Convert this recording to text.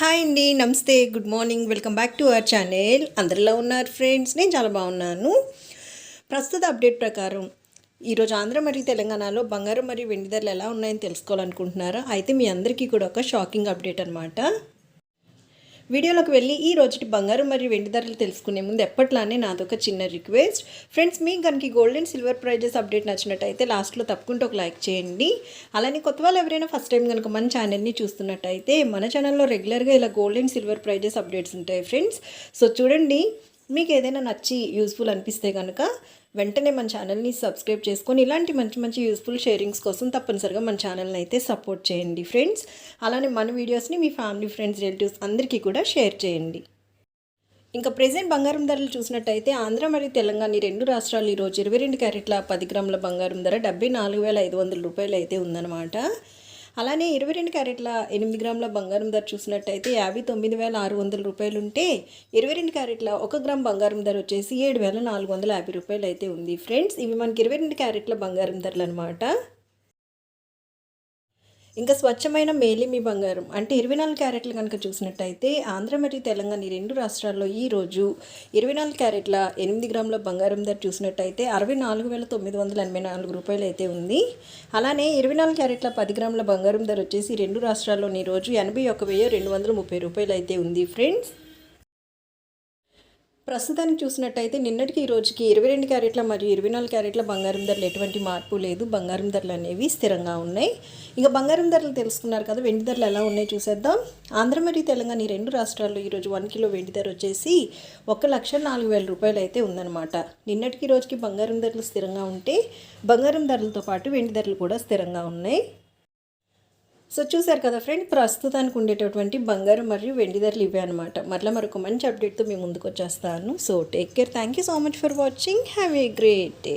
Hi అండి namaste good morning welcome back to our channel. అందరిలో ఉన్నారు ఫ్రెండ్స్? నేను చాలా బాగున్నాను. ప్రస్తుత అప్డేట్ ప్రకారం ఈరోజు ఆంధ్ర మరియు తెలంగాణలో బంగారం మరియు వెండి ధరలు ఎలా ఉన్నాయని తెలుసుకోవాలనుకుంటున్నారా? అయితే మీ అందరికీ కూడా ఒక షాకింగ్ అప్డేట్ అనమాట వీడియోలోకి వెళ్ళి ఈ రోజుటి బంగారం మరియు వెండి ధరలు తెలుసుకునే ముందు ఎప్పట్లానే నాదొక చిన్న రిక్వెస్ట్. ఫ్రెండ్స్ మీకు కనుక gold and silver prizes update నచ్చినట్టయితే లాస్ట్లో తప్పకుండా ఒక లైక్ చేయండి. అలానే కొత్త వాళ్ళు ఎవరైనా ఫస్ట్ టైం కనుక మన ఛానల్ని చూస్తున్నట్టయితే మన ఛానల్లో రెగ్యులర్గా ఇలా gold and silver prizes updates ఉంటాయి ఫ్రెండ్స్ సో చూడండి మీకు ఏదైనా నచ్చి యూస్ఫుల్ అనిపిస్తే కనుక వెంటనే మన ఛానల్ని సబ్స్క్రైబ్ చేసుకొని ఇలాంటి మంచి మంచి యూస్ఫుల్ షేరింగ్స్ కోసం తప్పనిసరిగా మన ఛానల్ని అయితే సపోర్ట్ చేయండి ఫ్రెండ్స్ అలానే మన వీడియోస్ని మీ ఫ్యామిలీ ఫ్రెండ్స్ రిలేటివ్స్ అందరికీ కూడా షేర్ చేయండి. ఇంకా ప్రజెంట్ బంగారం ధరలు చూసినట్టయితే ఆంధ్ర మరియు తెలంగాణ ఈ రెండు రాష్ట్రాలు ఈరోజు ఇరవై రెండు క్యారెట్ల పది గ్రాముల బంగారం ధర డెబ్బై నాలుగు వేల ఐదు వందల రూపాయలు అయితే ఉందన్నమాట. అలానే ఇరవై రెండు క్యారెట్ల ఎనిమిది గ్రాముల బంగారం ధర చూసినట్టయితే యాభై తొమ్మిది వేల ఆరు వందల రూపాయలు ఉంటే ఇరవై రెండు క్యారెట్ల ఒక గ్రామ్ బంగారం ధర వచ్చేసి ఏడు వేల నాలుగు వందల యాభై రూపాయలు అయితే ఉంది. ఫ్రెండ్స్ ఇవి మనకి ఇరవై రెండు క్యారెట్ల బంగారం ధరలు అనమాట ఇంకా స్వచ్ఛమైన మేలిమి బంగారం. అంటే ఇరవై నాలుగు క్యారెట్లు కనుక చూసినట్టయితే ఆంధ్ర మరియు తెలంగాణ ఈ రెండు రాష్ట్రాల్లో ఈ రోజు ఇరవై నాలుగు క్యారెట్ల ఎనిమిది గ్రాముల బంగారం ధర చూసినట్టయితే అరవై నాలుగు వేల తొమ్మిది వందల ఎనభై నాలుగు రూపాయలు అయితే ఉంది. అలానే ఇరవై నాలుగు క్యారెట్ల పది గ్రాముల బంగారం ధర వచ్చేసి రెండు రాష్ట్రాల్లోని ఈరోజు రోజు ఎనభై ఒక వెయ్యి రెండు వందల ముప్పై రూపాయలు అయితే ఉంది. ఫ్రెండ్స్ ప్రస్తుతానికి చూసినట్టయితే నిన్నటికి ఈ రోజుకి ఇరవై రెండు క్యారెట్ల మరియు ఇరవై నాలుగు క్యారెట్ల బంగారం ధరలు ఎటువంటి మార్పు లేదు. బంగారం ధరలు అనేవి స్థిరంగా ఉన్నాయి. ఇక బంగారం ధరలు తెలుసుకున్నారు కదా వెండి ధరలు ఎలా ఉన్నాయి చూసేద్దాం. ఆంధ్ర మరియు తెలంగాణ ఈ రెండు రాష్ట్రాల్లో ఈరోజు వన్ కిలో వెండి ధర వచ్చేసి ఒక లక్ష నాలుగు వేల రూపాయలు అయితే ఉందన్నమాట. నిన్నటికి ఈ రోజుకి బంగారం ధరలు స్థిరంగా ఉంటే బంగారం ధరలతో పాటు వెండి ధరలు కూడా స్థిరంగా ఉన్నాయి. సో చూసారు కదా ఫ్రెండ్ ప్రస్తుతానికి ఉండేటటువంటి బంగారం మరియు వెండి ధరలు ఇవే అనమాట మరలా మరొక మంచి అప్డేట్తో మీ ముందుకు వచ్చేస్తాను. So take care. Thank you so much for watching. Have a great day.